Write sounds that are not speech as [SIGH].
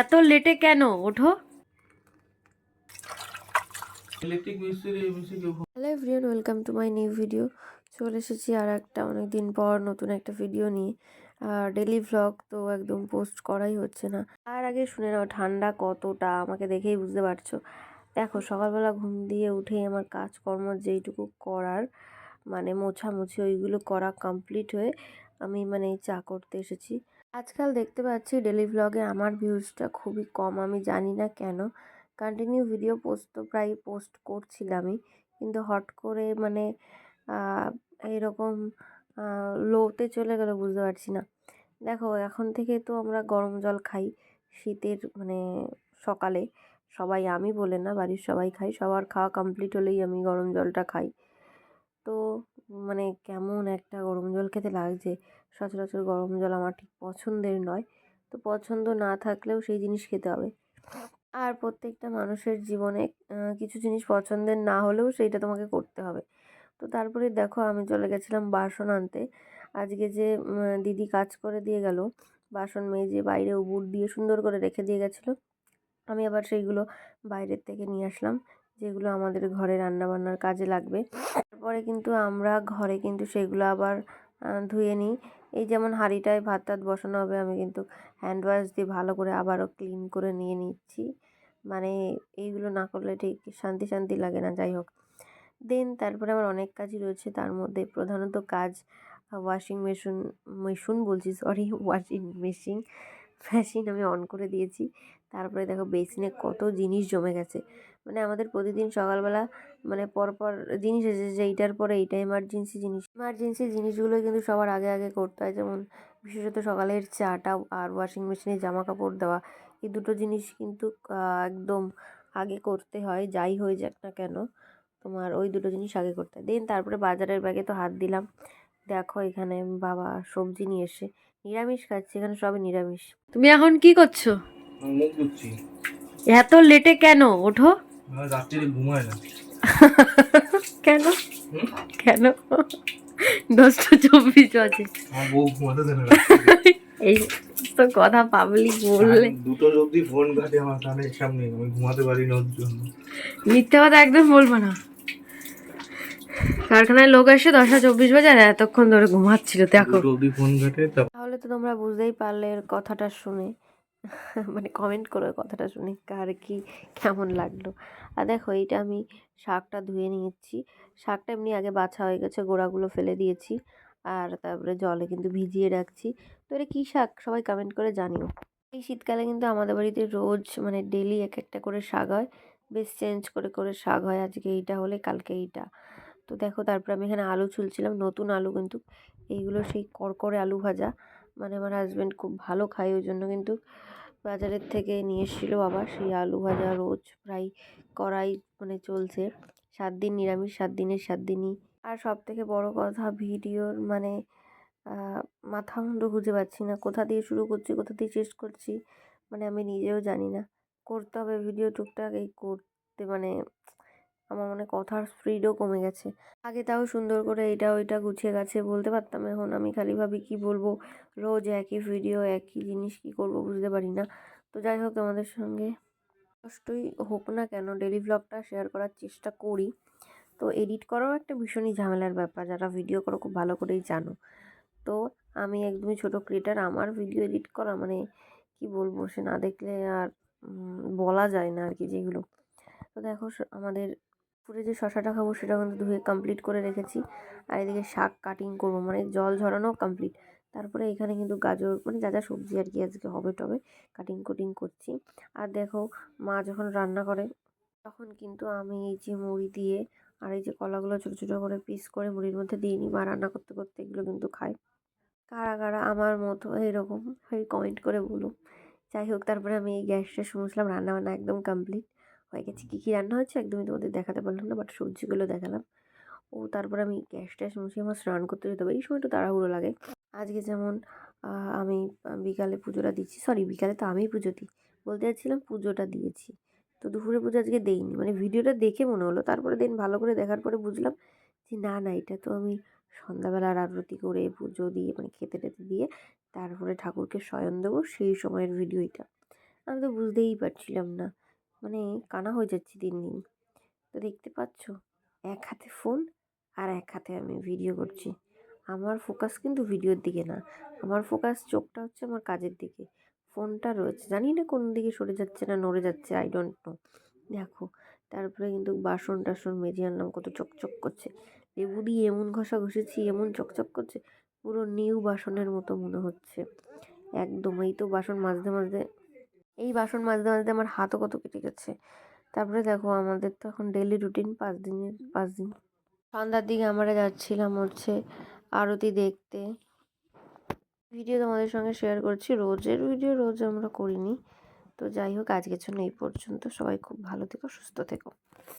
এত লেটে কেন? ওঠো। ইলেকট্রিক মিস্ত্রি মিস্ত্রি কেউ hello everyone welcome to my new video চলে এসেছি আর একটা অনেক দিন পর নতুন একটা ভিডিও নিয়ে। আর ডেলি ভ্লগ তো একদম পোস্ট করাই হচ্ছে না। আর আগে শুনে নাও ঠান্ডা কতটা আমাকে দেখেই বুঝতে পারছ। দেখো সকালবেলা ঘুম দিয়ে উঠেই আমার কাজকর্ম যেইটুকু করার মানে মোছামুছি ওইগুলো করা কমপ্লিট হয়ে আমি মানে চা করতে এসেছি। আজকাল দেখতে পাচ্ছি ডেলি ভ্লগে আমার ভিউজটা খুবই কম, আমি জানি না কেন। কন্টিনিউ ভিডিও পোস্ট তো প্রায় পোস্ট করছিলামই, কিন্তু হট করে মানে এরকম লোতে চলে গেল বুঝতে পারছি না। দেখো, এখন থেকে তো আমরা গরম জল খাই, শীতের মানে সকালে। সবাই আমি বলে না, বাড়ির সবাই খাই সবার খাওয়া কমপ্লিট হলেই আমি গরম জলটা খাই। তো মানে কেমন একটা গরম জল খেতে লাগছে, সচরাচর গরম জল আমার ঠিক পছন্দের নয়। তো পছন্দ না থাকলেও সেই জিনিস খেতে হবে। আর প্রত্যেকটা মানুষের জীবনে কিছু জিনিস পছন্দের না হলেও সেইটা তোমাকে করতে হবে। তো তারপরে দেখো, আমি চলে গেছিলাম বাসন আনতে। আজকে যে দিদি কাজ করে দিয়ে গেল, বাসন মেজে বাইরে উবুর দিয়ে সুন্দর করে রেখে দিয়ে গেছিল। আমি আবার সেইগুলো বাইরের থেকে নিয়ে আসলাম, যেগুলো আমাদের ঘরে রান্নাবান্নার কাজে লাগবে। তারপরে কিন্তু আমরা ঘরে কিন্তু সেগুলো আবার ধুয়ে নিই। এই যেমন হাঁড়িটায় ভাত টাত বসানো হবে, আমি কিন্তু হ্যান্ড ওয়াশ দিয়ে ভালো করে আবারও ক্লিন করে নিয়ে নিচ্ছি। মানে এইগুলো না করলে ঠিক শান্তি শান্তি লাগে না, যাই হোক। দেন তারপরে আমার অনেক কাজই রয়েছে, তার মধ্যে প্রধানত কাজ ওয়াশিং মেশিন মেশিন বলছি সরি ওয়াশিং মেশিন মেশিন আমি অন করে দিয়েছি। তারপরে দেখো বেসিনে কত জিনিস জমে গেছে। মানে আমাদের প্রতিদিন সকালবেলা মানে পরপর জিনিস এসেছে যে এইটার পরে এইটা এমার্জেন্সি জিনিস। এমার্জেন্সি জিনিসগুলো কিন্তু সবার আগে আগে করতে হয়। যেমন বিশেষত সকালের চাটা আর ওয়াশিং মেশিনে জামা কাপড় দেওয়া। এই দুটো জিনিস কিন্তু একদম আগে করতে হয়। যাই হয়ে যাক না কেন তোমার ওই দুটো জিনিস আগে করতে হয়। দেন তারপরে বাজারের ব্যাগে তো হাত দিলাম। দেখো এখানে বাবা সবজি নিয়ে এসে নিরামিষ খাচ্ছি। এখানে সবই নিরামিষ। তুমি এখন কি করছ? এত লেটে কেন? ওঠো। আমার রাত্রিরে ঘুমায় না। কেন? কেন? দশটা চব্বিশ বাজে। এই তো কথা পাবলিক বললে। দুটো অব্দি ফোন ঘাটে আমার কানের সামনে আমি ঘুমাতে পারি না ওর জন্য। মিথ্যে কথা একদম বলব না। কারখানায় লোক এসে দশটা চব্বিশ বাজে আর এতক্ষণ ধরে ঘুমাচ্ছিল দেখো। দুটো অব্দি ফোন ঘাটে তাহলে তো তোমরা বুঝতেই পারলে এর কথাটা শুনে। [LAUGHS] মানে কমেন্ট করো কথাটা শুনে কার কি কেমন লাগল। আর দেখো, এইটা আমি শাকটা ধুয়ে নিয়েছি। শাকটা এমনি আগে বাছা হয়ে গেছে, গোড়াগুলো ফেলে দিয়েছি আর তারপরে জলে কিন্তু ভিজিয়ে রাখছি। তো এটা কী শাক? সবাই কমেন্ট করে জানিও। এই শীতকালে কিন্তু আমাদের বাড়িতে রোজ মানে ডেলি এক একটা করে শাক হয়। বেশ চেঞ্জ করে করে শাক হয়। আজকে এইটা হলে কালকে এইটা। তো দেখো, তারপর আমি এখানে আলু ছুলছিলাম, নতুন আলু কিন্তু। এইগুলো সেই করকরে আলু ভাজা। মানে আমার হাজব্যান্ড খুব ভালো খায়, ওই জন্য কিন্তু বাজারের থেকে নিয়ে এসেছিল আবার সেই আলু ভাজা রোজ প্রায় করাই মানে চলছে। সাত দিন নিরামিষ, সাত দিনের সাত দিনই। আর সব থেকে বড় কথা, ভিডিওর মানে মাথা মুন্ডু খুঁজে পাচ্ছি না। কোথা দিয়ে শুরু করছি, কোথা দিয়ে শেষ করছি মানে আমি নিজেও জানি না। করতে হবে ভিডিও টুকটাক, এই করতে মানে আমার মানে কথার স্পিডও কমে গেছে। আগে তাও সুন্দর করে এইটা ওইটা গুছিয়ে গাছে বলতে পারতাম, এখন আমি খালি ভাবি কী বলব? রোজ একই ভিডিও একই জিনিস কী করব বুঝতে পারি না। তো যাই হোক তোমাদের সঙ্গে কষ্টই হোক না কেন ডেলি ভ্লগটা শেয়ার করার চেষ্টা করি। তো এডিট করাও একটা ভীষণই ঝামেলার ব্যাপার, যারা ভিডিও করো খুব ভালো করেই জানো। তো আমি একদমই ছোট ক্রিয়েটার আমার ভিডিও এডিট করা মানে কি বলব সে না দেখলে আর বলা যায় না আর কি যেগুলো। তো দেখো আমাদের পুরে যে শশাটা খাব সেটা কিন্তু ধুয়ে কমপ্লিট করে রেখেছি। আর এদিকে শাক কাটিং করব মানে জল ঝরানো কমপ্লিট তারপরে এখানে কিন্তু গাজর মানে যা যা সবজি আর কি আজকে হবে টবে কাটিং কুটিং করছি। আর দেখো, মা যখন রান্না করে, তখন কিন্তু আমি এই যে মুড়ি দিয়ে আর এই যে কলাগুলো ছোটো ছোটো করে পিস করে মুড়ির মধ্যে দিয়ে নিই। মা রান্না করতে করতে এগুলো কিন্তু খাই কারা কারা আমার মতো এরকম, এই কমেন্ট করে বলো। যাই হোক, তারপরে আমি এই গ্যাসটা শুনছিলাম রান্না বান্না একদম কমপ্লিট হয়ে গেছে। কী কী রান্না হচ্ছে একদমই তোমাদের দেখাতে পারলাম না বাট সবজিগুলো দেখালাম। ও, তারপর আমি গ্যাস ট্যাস মুছে আমার স্নান করতে যেতে হবে। এই সময় একটু তাড়াহুড়ো লাগে। আজকে যেমন আমি বিকালে পুজোটা দিচ্ছি। সরি বিকালে তো আমিই পুজো দিই। বলতে যাচ্ছিলাম পুজোটা দিয়েছি। তো দুপুরে পুজো আজকে দেইনি। মানে ভিডিওটা দেখে মনে হলো। তারপরে দিন ভালো করে দেখার পরে বুঝলাম যে, না না, এটা তো আমি সন্ধ্যাবেলার আরতি করে পুজো দিয়ে মানে খেতে টেতে দিয়ে তারপরে ঠাকুরকে শয়ন দেবো সেই সময়ের ভিডিও এটা। আমি তো বুঝতেই পারছিলাম না। মানে কানা হয়ে যাচ্ছি দিন দিন। তো দেখতে পাচ্ছ? এক হাতে ফোন আর এক হাতে আমি ভিডিও করছি। আমার ফোকাস কিন্তু ভিডিওর দিকে না। আমার ফোকাস চোখটা হচ্ছে আমার কাজের দিকে। ফোনটা রয়েছে। জানি না কোন দিকে সরে যাচ্ছে না নড়ে যাচ্ছে আই ডোন্ট নো দেখো, তারপরে কিন্তু বাসন টাসন মেজে আনলাম, কত চকচক করছে। লেবু দিয়ে এমন ঘষা ঘষেছি, এমন চকচক করছে, পুরো নিউ বাসনের মতো মনে হচ্ছে। একদম, এই তো বাসন মাঝে মাজতে এই বাসন মাজতে মাজতে আমার হাতও কত কেটে গেছে। তারপরে দেখো আমাদের তো এখন ডেলি রুটিন পাঁচ দিনের, পাঁচ দিন। সন্ধ্যার দিকে আমরা যাচ্ছিলাম হচ্ছে আরতি দেখতে। ভিডিও তোমাদের সঙ্গে শেয়ার করছি। রোজের ভিডিও রোজ আমরা করিনি। তো যাই হোক, আজকের জন্য এই পর্যন্ত। সবাই খুব ভালো থেকো, সুস্থ থেকো।